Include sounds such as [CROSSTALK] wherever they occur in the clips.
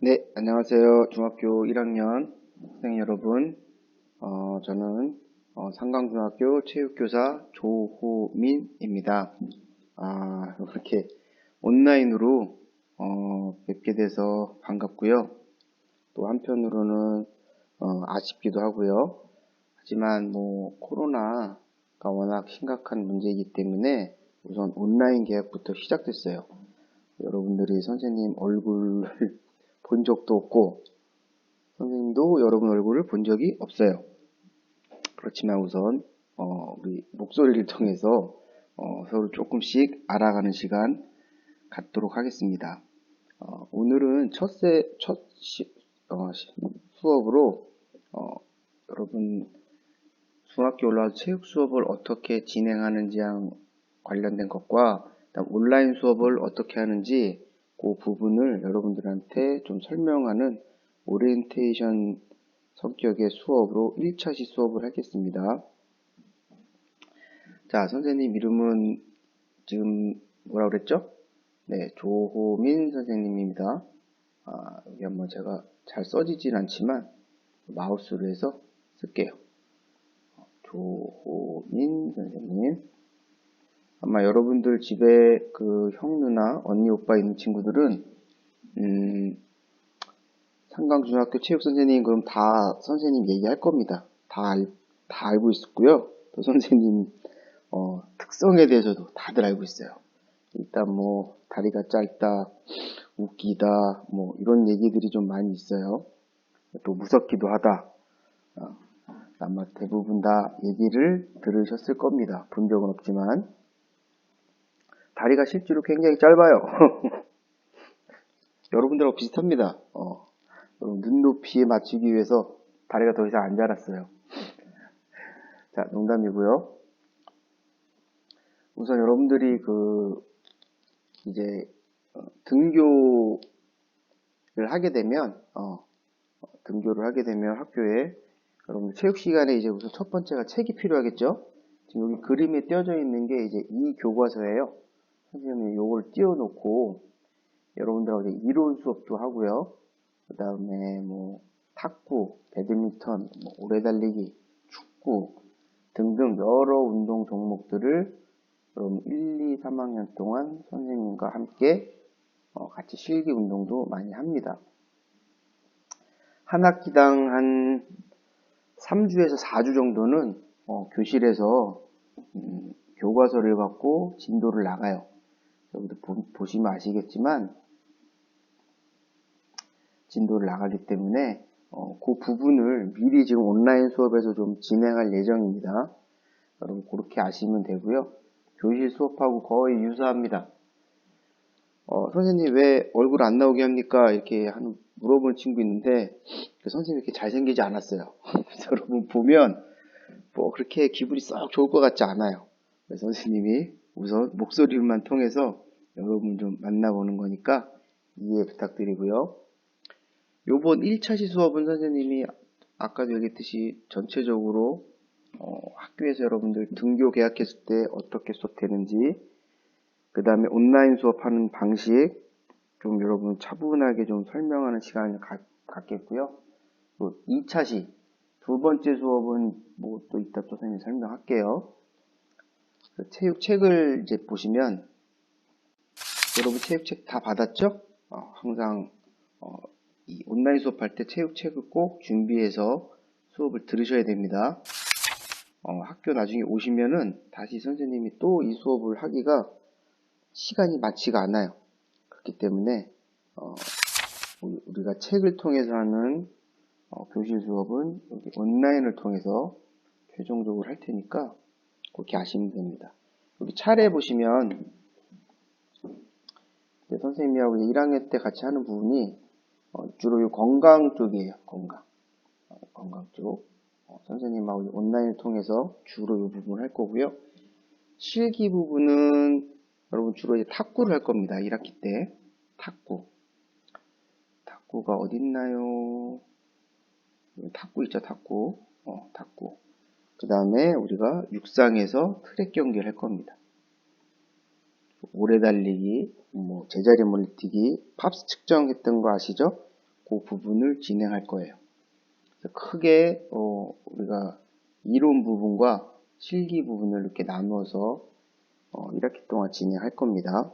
네, 안녕하세요. 중학교 1학년 학생 여러분. 어, 저는 어, 상강중학교 체육교사 조호민입니다. 아, 이렇게 온라인으로 어, 뵙게 돼서 반갑고요. 또 한편으로는 어, 아쉽기도 하고요. 하지만 뭐 코로나가 워낙 심각한 문제이기 때문에 우선 온라인 계약부터 시작됐어요. 여러분들이 선생님 얼굴을 본 적도 없고 선생님도 여러분 얼굴을 본 적이 없어요. 그렇지만 우선 어, 우리 목소리를 통해서 어, 서로 조금씩 알아가는 시간 갖도록 하겠습니다. 어, 오늘은 첫 세, 첫 시, 어, 수업으로 어, 여러분 중학교 올라와서 체육 수업을 어떻게 진행하는지 관련된 것과 온라인 수업을 어떻게 하는지 그 부분을 여러분들한테 좀 설명하는 오리엔테이션 성격의 수업으로 1차시 수업을 하겠습니다. 자, 선생님 이름은 지금 뭐라 그랬죠? 네, 조호민 선생님입니다. 아, 여기 한번 제가 잘 써지진 않지만 마우스로 해서 쓸게요. 조호민 선생님. 아마 여러분들 집에 그 형, 누나, 언니, 오빠 있는 친구들은, 음, 상강중학교 체육 선생님 그럼 다 선생님 얘기할 겁니다. 다, 알, 다 알고 있었고요. 또 선생님, 어, 특성에 대해서도 다들 알고 있어요. 일단 뭐, 다리가 짧다, 웃기다, 뭐, 이런 얘기들이 좀 많이 있어요. 또 무섭기도 하다. 어, 아마 대부분 다 얘기를 들으셨을 겁니다. 본 적은 없지만. 다리가 실제로 굉장히 짧아요. [LAUGHS] 여러분들하고 비슷합니다. 어, 눈높이에 맞추기 위해서 다리가 더 이상 안 자랐어요. 자, 농담이고요. 우선 여러분들이 그 이제 어, 등교를 하게 되면 어, 등교를 하게 되면 학교에 여러분 체육 시간에 이제 우선 첫 번째가 책이 필요하겠죠. 지금 여기 그림에 띄어져 있는 게 이제 이 교과서예요. 선생님이 요걸 띄워놓고 여러분들하고 이론 수업도 하고요. 그 다음에 뭐 탁구, 배드민턴, 뭐 오래 달리기, 축구 등등 여러 운동 종목들을 여러분 1, 2, 3학년 동안 선생님과 함께 어 같이 실기 운동도 많이 합니다. 한 학기당 한 3주에서 4주 정도는 어 교실에서 음 교과서를 갖고 진도를 나가요. 여기도 보, 시면 아시겠지만 진도를 나가기 때문에 어, 그 부분을 미리 지금 온라인 수업에서 좀 진행할 예정입니다. 여러분 그렇게 아시면 되고요. 교실 수업하고 거의 유사합니다. 어, 선생님 왜 얼굴 안 나오게 합니까? 이렇게 하는 물어보는 친구 있는데 그 선생님 이렇게 잘생기지 않았어요. [LAUGHS] 여러분 보면 뭐 그렇게 기분이 썩 좋을 것 같지 않아요. 선생님이 우선 목소리만 통해서 여러분 좀 만나보는 거니까 이해 부탁드리고요. 요번 1차시 수업은 선생님이 아까도 얘기했듯이 전체적으로 어, 학교에서 여러분들 등교 계약했을 때 어떻게 수업되는지 그 다음에 온라인 수업하는 방식 좀 여러분 차분하게 좀 설명하는 시간을 가, 갖겠고요. 또 2차시 두 번째 수업은 뭐 또 이따 또 선생님 설명할게요. 그 체육 책을 이제 보시면 여러분 체육책 다 받았죠? 어, 항상 어, 온라인 수업할 때 체육책을 꼭 준비해서 수업을 들으셔야 됩니다. 어, 학교 나중에 오시면은 다시 선생님이 또 이 수업을 하기가 시간이 많지가 않아요. 그렇기 때문에 어, 우리가 책을 통해서 하는 어, 교실 수업은 온라인을 통해서 최종적으로 할 테니까 그렇게 아시면 됩니다. 여기 차례 보시면 선생님이하고 1학년 때 같이 하는 부분이 어, 주로 이 건강 쪽이에요. 건강. 어, 건강 쪽. 어, 선생님하고 온라인을 통해서 주로 이 부분을 할 거고요. 실기 부분은 여러분 주로 이제 탁구를 할 겁니다. 1학기 때. 탁구. 탁구가 어딨나요? 탁구 있죠, 탁구. 어, 탁구. 그 다음에 우리가 육상에서 트랙 경기를 할 겁니다. 오래 달리기, 뭐 제자리 물리뛰기, 팝스 측정했던 거 아시죠? 그 부분을 진행할 거예요. 크게 어, 우리가 이론 부분과 실기 부분을 이렇게 나누어서 어, 1학기 동안 진행할 겁니다.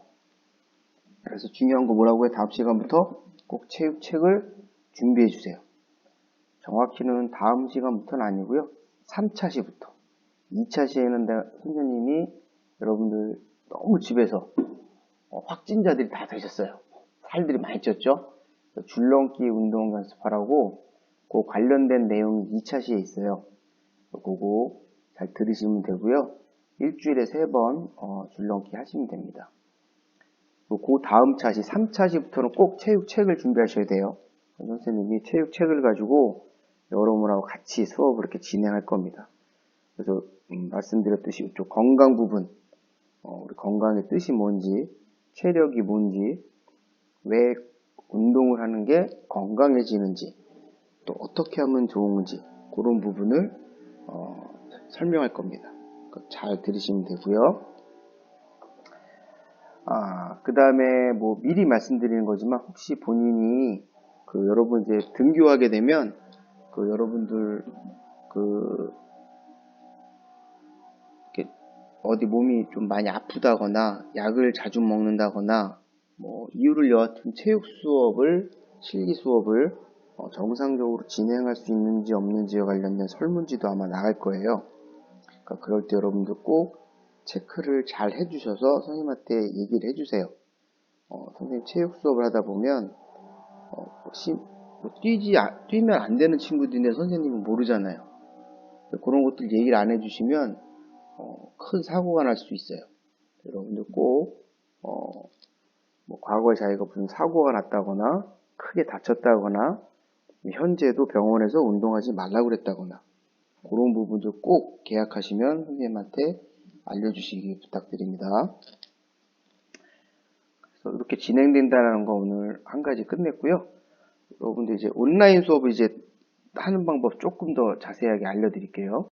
그래서 중요한 거 뭐라고 해? 다음 시간부터 꼭 체육책을 준비해 주세요. 정확히는 다음 시간부터는 아니고요. 3차 시부터. 2차 시에는 선생님이 여러분들 너무 집에서 어, 확진자들이 다 되셨어요. 살들이 많이 쪘죠? 줄넘기 운동 연습하라고 그 관련된 내용이 2차 시에 있어요. 그거 잘 들으시면 되고요. 일주일에 세번 어, 줄넘기 하시면 됩니다. 그 다음 차시, 3차 시부터는 꼭 체육책을 준비하셔야 돼요. 선생님이 체육책을 가지고 여러분하고 같이 수업을 이렇게 진행할 겁니다. 그래서 음, 말씀드렸듯이 이쪽 건강 부분, 어, 우리 건강의 뜻이 뭔지, 체력이 뭔지, 왜 운동을 하는 게 건강해지는지, 또 어떻게 하면 좋은지 그런 부분을 어, 설명할 겁니다. 잘 들으시면 되고요. 아, 그 다음에 뭐 미리 말씀드리는 거지만 혹시 본인이 그 여러분 이제 등교하게 되면 그 여러분들 그 어디 몸이 좀 많이 아프다거나 약을 자주 먹는다거나 뭐 이유를 여하튼 체육 수업을 실기 수업을 어, 정상적으로 진행할 수 있는지 없는지에 관련된 설문지도 아마 나갈 거예요. 그러니까 그럴 때 여러분들 꼭 체크를 잘 해주셔서 선생님한테 얘기를 해주세요. 어, 선생님 체육 수업을 하다 보면 어, 혹시 뭐 뛰지 아- 뛰면 안 되는 친구들인데 선생님은 모르잖아요. 그런 것들 얘기를 안 해주시면 어, 큰 사고가 날 수 있어요. 여러분들 꼭 어, 뭐 과거에 자기가 무슨 사고가 났다거나 크게 다쳤다거나 현재도 병원에서 운동하지 말라고 그랬다거나 그런 부분들 꼭 계약하시면 선생님한테 알려주시기 부탁드립니다. 그래서 이렇게 진행된다는 거 오늘 한 가지 끝냈고요. 여러분들 이제 온라인 수업을 이제 하는 방법 조금 더 자세하게 알려드릴게요.